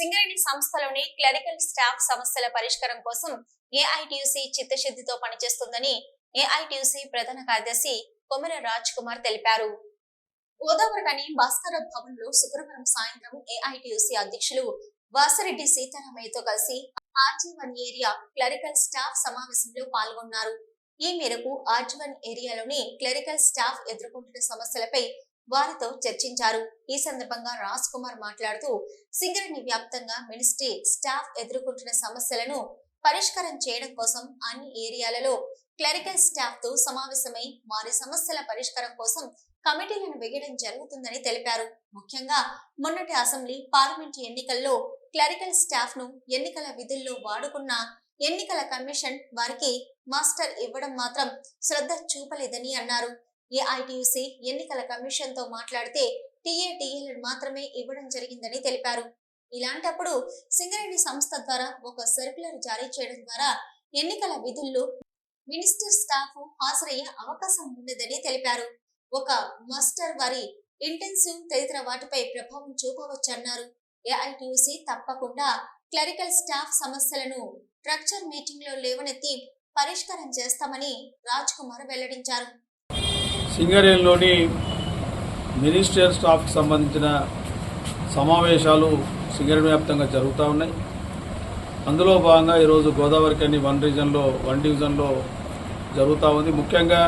సింగరేణి సంస్థలోని clerical staff సమస్యల పరిష్కారం కోసం ఏఐటియుసి చిత్తశుద్ధితో పనిచేస్తుందని ఏఐటియుసి ప్రధాన కార్యదర్శి కొమెర రాజ్ కుమార్ తెలిపారు. గోదావరిలోని భాస్కర భవన్లో శుక్రవారం సాయంత్రం ఏఐటియుసి అధ్యక్షులు వాసిరెడ్డి సీతారామయ్యతో కలిసి ఆర్జీవన్ ఏరియా క్లరికల్ స్టాఫ్ సమావేశంలో పాల్గొన్నారు. ఈ మేరకు ఆర్జీవన్ ఏరియాలోని క్లరికల్ స్టాఫ్ ఎదుర్కొంటున్న సమస్యలపై వారితో చర్చించారు. ఈ సందర్భంగా రాజ్ కుమార్ మాట్లాడుతూ సింగరణి వ్యాప్తంగా మినిస్ట్రీ స్టాఫ్ ఎదుర్కొంటున్న సమస్యలను పరిష్కారం చేయడం కోసం అన్ని ఏరియాలలో క్లరికల్ స్టాఫ్తో సమావేశమై వారి సమస్యల పరిష్కారం కోసం కమిటీలను వేయడం జరుగుతుందని తెలిపారు. ముఖ్యంగా మొన్నటి అసెంబ్లీ పార్లమెంట్ ఎన్నికల్లో క్లరికల్ స్టాఫ్ను ఎన్నికల విధుల్లో వాడుకున్న ఎన్నికల కమిషన్ వారికి మాస్టర్ ఇవ్వడం మాత్రం శ్రద్ధ చూపలేదని అన్నారు. ఏఐటియుసి ఎన్నికల కమిషన్తో మాట్లాడితే టీఏటీఏలను మాత్రమే ఇవ్వడం జరిగిందని తెలిపారు. ఇలాంటప్పుడు సింగరేణి సంస్థ ద్వారా ఒక సర్క్యులర్ జారీ చేయడం ద్వారా ఎన్నికల విధుల్లో మినిస్టర్ స్టాఫ్ హాజరయ్యే అవకాశం ఉండదని తెలిపారు. ఒక మాస్టర్ వారి ఇంటెన్సివ్ తదితర వాటిపై ప్రభావం చూపవచ్చన్నారు. ఏఐటీయూసీ తప్పకుండా క్లరికల్ స్టాఫ్ సమస్యలను స్ట్రక్చర్ మీటింగ్లో లేవనెత్తి పరిష్కారం చేస్తామని రాజ్ కుమార్ వెల్లడించారు. సింగరేణిలోని మినిస్టర్ స్టాఫ్కి సంబంధించిన సమావేశాలు సింగరేణి వ్యాప్తంగా జరుగుతూ ఉన్నాయి. అందులో భాగంగా ఈరోజు గోదావరి కని వన్ రీజన్లో వన్ డివిజన్లో జరుగుతూ ఉంది. ముఖ్యంగా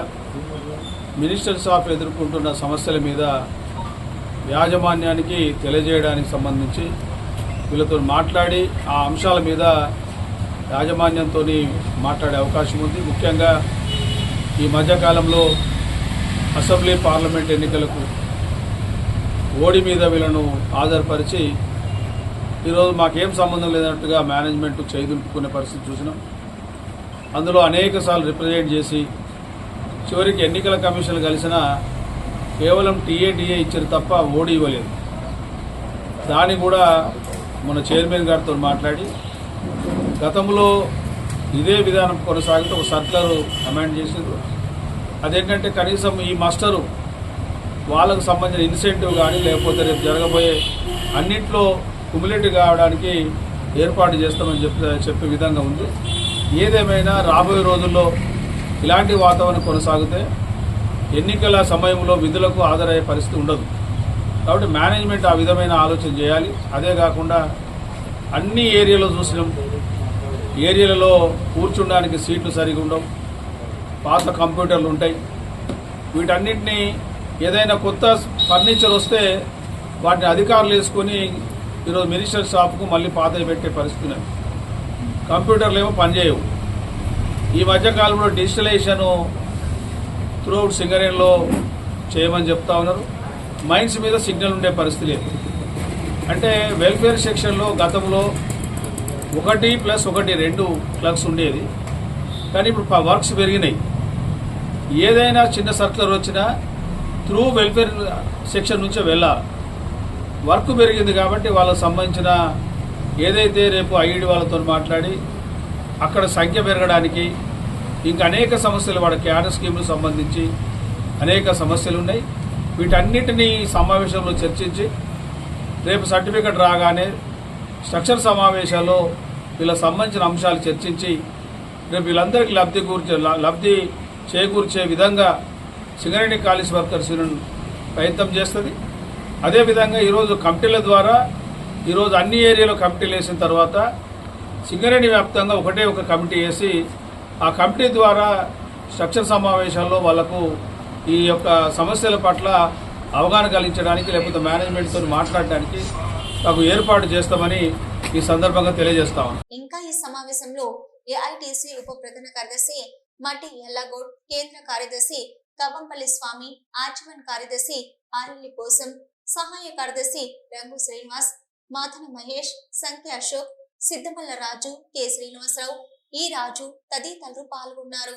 మినిస్టర్ స్టాఫ్ ఎదుర్కొంటున్న సమస్యల మీద యాజమాన్యానికి తెలియజేయడానికి సంబంధించి వీళ్ళతో మాట్లాడి ఆ అంశాల మీద యాజమాన్యంతో మాట్లాడే అవకాశం ఉంది. ముఖ్యంగా ఈ మధ్యకాలంలో అసెంబ్లీ పార్లమెంట్ ఎన్నికలకు ఓడి మీద వీళ్ళను ఆధారపరిచి ఈరోజు మాకేం సంబంధం లేనట్టుగా మేనేజ్మెంట్ చేదులుపుకునే పరిస్థితి చూసినాం. అందులో అనేక సార్లు రిప్రజెంట్ చేసి చివరికి ఎన్నికల కమిషన్ కలిసిన కేవలం టీఏడిఏ ఇచ్చారు తప్ప ఓడి ఇవ్వలేదు. దాన్ని కూడా మన చైర్మన్ గారితో మాట్లాడి గతంలో ఇదే విధానం కొనసాగితే ఒక సర్కులర్ అమెండ్ చేసిండ్రు అదేంటంటే కనీసం ఈ మాస్టరు వాళ్ళకు సంబంధించిన ఇన్సెంటివ్ కానీ లేకపోతే రేపు జరగబోయే అన్నింటిలో కుములేటివ్ కావడానికి ఏర్పాటు చేస్తామని చెప్పి చెప్పే విధంగా ఉంది. ఏదేమైనా రాబోయే రోజుల్లో ఇలాంటి వాతావరణం కొనసాగితే ఎన్నికల సమయంలో విధులకు హాజరయ్యే పరిస్థితి ఉండదు. కాబట్టి మేనేజ్మెంట్ ఆ విధమైన ఆలోచన చేయాలి. అదే కాకుండా అన్ని ఏరియాలో చూసినాం. ఏరియాలలో కూర్చుండడానికి సీట్లు సరిగా ఉండవు. పాత కంప్యూటర్లు ఉంటాయి. వీటన్నిటిని ఏదైనా కొత్త ఫర్నిచర్ వస్తే వాటిని అధికారులు వేసుకొని ఈరోజు మినిస్టర్ షాప్కు మళ్ళీ పాత పెట్టే పరిస్థితి కంప్యూటర్లు ఏమో పనిచేయవు ఈ మధ్యకాలంలో డిజిటలైజేషను త్రూఅవుట్ సింగరేణిలో చేయమని చెప్తా ఉన్నారు. మైన్స్ మీద సిగ్నల్ ఉండే పరిస్థితి లేదు. అంటే వెల్ఫేర్ సెక్షన్లో గతంలో ఒకటి ప్లస్ ఒకటి రెండు ప్లగ్స్ ఉండేది. కానీ ఇప్పుడు వర్క్స్ పెరిగినాయి. ఏదైనా చిన్న సర్కులర్ వచ్చినా త్రూ వెల్ఫేర్ సెక్షన్ నుంచే వెళ్ళాలి. వర్క్ పెరిగింది కాబట్టి వాళ్ళకు సంబంధించిన ఏదైతే రేపు ఐడి వాళ్ళతో మాట్లాడి అక్కడ సంఖ్య పెరగడానికి ఇంకా అనేక సమస్యలు వాళ్ళ క్యాడర్ స్కీమ్లకు సంబంధించి అనేక సమస్యలు ఉన్నాయి. వీటన్నిటినీ సమావేశంలో చర్చించి రేపు సర్టిఫికెట్ రాగానే స్ట్రక్చర్ సమావేశాల్లో వీళ్ళకి సంబంధించిన అంశాలు చర్చించి రేపు వీళ్ళందరికీ లబ్ధి గురించి లబ్ధి చేకూర్చే విధంగా సింగరేణి కాలేజ్ వర్కర్స్ యూనియన్ ప్రయత్నం చేస్తుంది. అదేవిధంగా ఈరోజు కమిటీల ద్వారా ఈరోజు అన్ని ఏరియాలో కమిటీలు వేసిన తర్వాత సింగరేణి వ్యాప్తంగా ఒకటే ఒక కమిటీ వేసి ఆ కమిటీ ద్వారా స్ట్రక్చర్ సమావేశాల్లో వాళ్ళకు ఈ యొక్క సమస్యల పట్ల అవగాహన కలిగించడానికి లేకపోతే మేనేజ్మెంట్తో మాట్లాడడానికి నాకు ఏర్పాటు చేస్తామని ఈ సందర్భంగా తెలియజేస్తాం ఇంకా ఈ సమావేశంలో ఏఐటిసి ఉప ప్రధాన కార్యదర్శి మట్టి ఎల్లగోడ్ కేంద్ర కార్యదర్శి కవ్వంపల్లి స్వామి ఆర్జీవన్ కార్యదర్శి ఆరెల్లి కోసం సహాయ కార్యదర్శి రంగు శ్రీనివాస్ మాధన మహేష్ సంఖ్య అశోక్ సిద్ధమల్ల రాజు కె శ్రీనివాసరావు ఈ రాజు తదితరులు పాల్గొన్నారు.